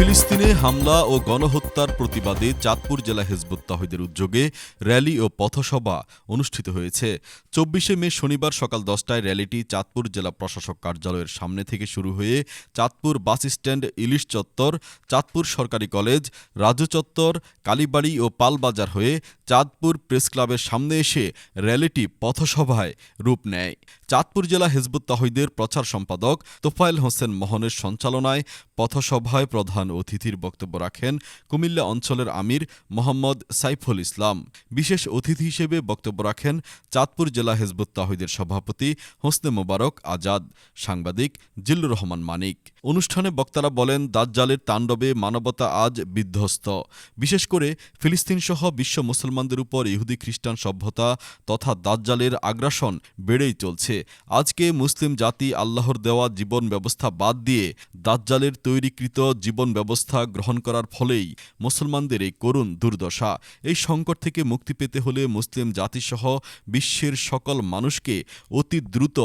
ফিলিস্তিনে হামলা ও গণহত্যার প্রতিবাদে চাঁদপুর জেলা হেজবুত তাহিদের উদ্যোগে র্যালি ও পথসভা অনুষ্ঠিত হয়েছে। চব্বিশে মে শনিবার সকাল দশটায় র্যালিটি চাঁদপুর জেলা প্রশাসক কার্যালয়ের সামনে থেকে শুরু হয়ে চাঁদপুর বাস স্ট্যান্ড, ইলিশ চত্বর, চাঁদপুর সরকারি কলেজ, রাজু চত্বর, কালীবাড়ি ও পালবাজার হয়ে চাঁদপুর প্রেস ক্লাবের সামনে এসে র্যালিটি পথসভায় রূপ নেয়। চাঁদপুর জেলা হেজবুত তাহিদের প্রচার সম্পাদক তোফায়েল হোসেন মোহনের সঞ্চালনায় পথসভায় প্রধান অতিথির বক্তব্য রাখেন কুমিল্লা অঞ্চলের আমির মোহাম্মদ সাইফুল ইসলাম। বিশেষ অতিথি হিসেবে বক্তব্য রাখেন চাঁদপুর জেলা হেজবুত তাহিদের সভাপতি হোসনে মোবারক আজাদ, সাংবাদিক জিল্লুর রহমান মানিক। অনুষ্ঠানে বক্তারা বলেন, দাজ্জালের তাণ্ডবে মানবতা আজ বিধ্বস্ত। বিশেষ করে ফিলিস্তিনসহ বিশ্ব বিশ্ব মুসলমানদের উপর ইহুদি খ্রিস্টান সভ্যতা তথা দাজ্জালের আগ্রাসন বেড়েই চলছে। আজকে মুসলিম জাতি আল্লাহর দেওয়া জীবন ব্যবস্থা বাদ দিয়ে দাজ্জালের তৈরিকৃত জীবন ব্যবস্থা গ্রহণ করার ফলেই মুসলমানদের এই করুণ দুর্দশা। এই সংকট থেকে মুক্তি পেতে হলে মুসলিম জাতিসহ বিশ্বের সকল মানুষকে অতি দ্রুত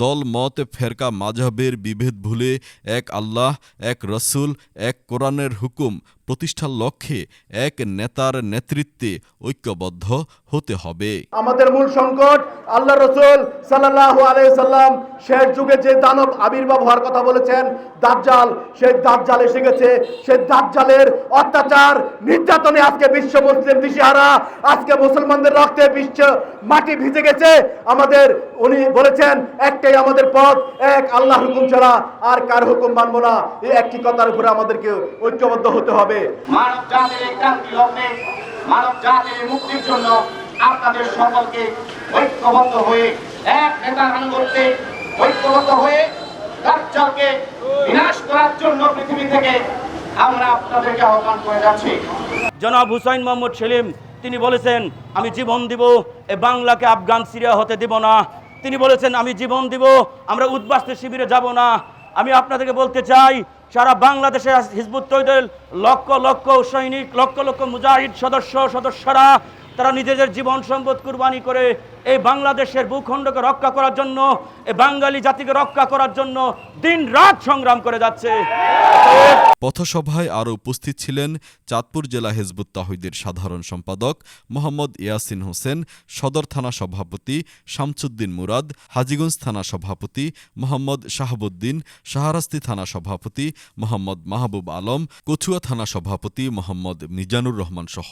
দল, মত, ফেরকা, মাঝাবের বিভেদ ভুলে এক আল্লাহ, এক রসুল, এক কোরআনের হুকুম প্রতিষ্ঠার লক্ষ্যে এক নেতার নেতৃত্বে ঐক্যবদ্ধ হতে হবে। আমাদের মূল সংকট আল্লাহ রসুল সাল্লাহ আলাইসাল্লাম শেষ যুগে যে দানব আবির্ভাব হওয়ার কথা বলেছেন, দাজ্জাল, সেই দাজ্জাল এসে গেছে। সেই দাজ্জালের অত্যাচার, নির্যাতনে আজকে বিশ্ব মুসলিম দিশেহারা, আজকে মুসলমানদের রক্তে বিশ্ব মাটি ভিজে গেছে। আমাদের, উনি বলেছেন, একটাই আমাদের পথ, এক আল্লাহ হুকুম ছাড়া আর কার হুকুম মানবো না। এই একটি কথার উপরে আমাদেরকে ঐক্যবদ্ধ হতে হবে। মানব জাতির এই ক্রান্তি লগ্নে মানব জাতির মুক্তির জন্য আপনাদের সকলকে ঐক্যবদ্ধ হয়ে, এক নেতার আনুগত্যে ঐক্যবদ্ধ হয়ে দাজ্জালকে বিনাশ করার জন্য পৃথিবী থেকে আমরা আপনাদেরকে আহ্বান করে যাচ্ছি। জনাব হুসাইন মোহাম্মদ সেলিম, তিনি বলেছেন, আমি জীবন দিব, এ বাংলাকে আফগান সিরিয়া হতে দিব না। তিনি বলেছেন, আমি জীবন দিব, আমরা উদ্বাস্ত শিবিরে যাব না। আমি আপনাদেরকে বলতে চাই, সারা বাংলাদেশে হিজবুত তৈদের লক্ষ লক্ষ সৈনিক, লক্ষ লক্ষ মুজাহিদ সদস্য, সদস্যরা, তারা নিজেদের জীবন সম্পদ কুরবানি করে এই বাংলাদেশের ভূখণ্ডকে রক্ষা করার জন্য, এই বাঙালি জাতিকে রক্ষা করার জন্য দিন রাত সংগ্রাম করে যাচ্ছে। পথসভায় আরও উপস্থিত ছিলেন চাঁদপুর জেলা হেজবুত তাহিদের সাধারণ সম্পাদক মোহাম্মদ ইয়াসিন হোসেন, সদর থানা সভাপতি শামসুদ্দিন মুরাদ, হাজীগঞ্জ থানা সভাপতি মোহাম্মদ শাহাবুদ্দিন, শাহরাস্তি থানা সভাপতি মোহাম্মদ মাহবুব আলম, কচুয়া থানা সভাপতি মোহাম্মদ মিজানুর রহমান সহ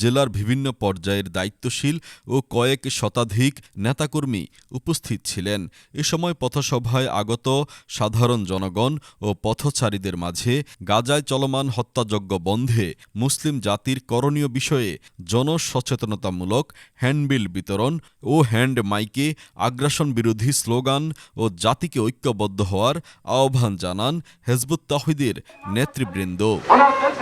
জেলার বিভিন্ন পর্যায়ের দায়িত্বশীল ও কয়েক শতাধিক নেতাকর্মী উপস্থিত ছিলেন। এ সময় পথসভায় আগত সাধারণ জনগণ ও পথচারীদের মাঝে গাজায় চলমান হত্যাযজ্ঞ বন্ধে মুসলিম জাতির করণীয় বিষয়ে জনসচেতনতামূলক হ্যান্ডবিল বিতরণ ও হ্যান্ড মাইকে আগ্রাসন বিরোধী স্লোগান ও জাতিকে ঐক্যবদ্ধ হওয়ার আহ্বান জানান হেজবুত তাহিদের নেতৃবৃন্দ।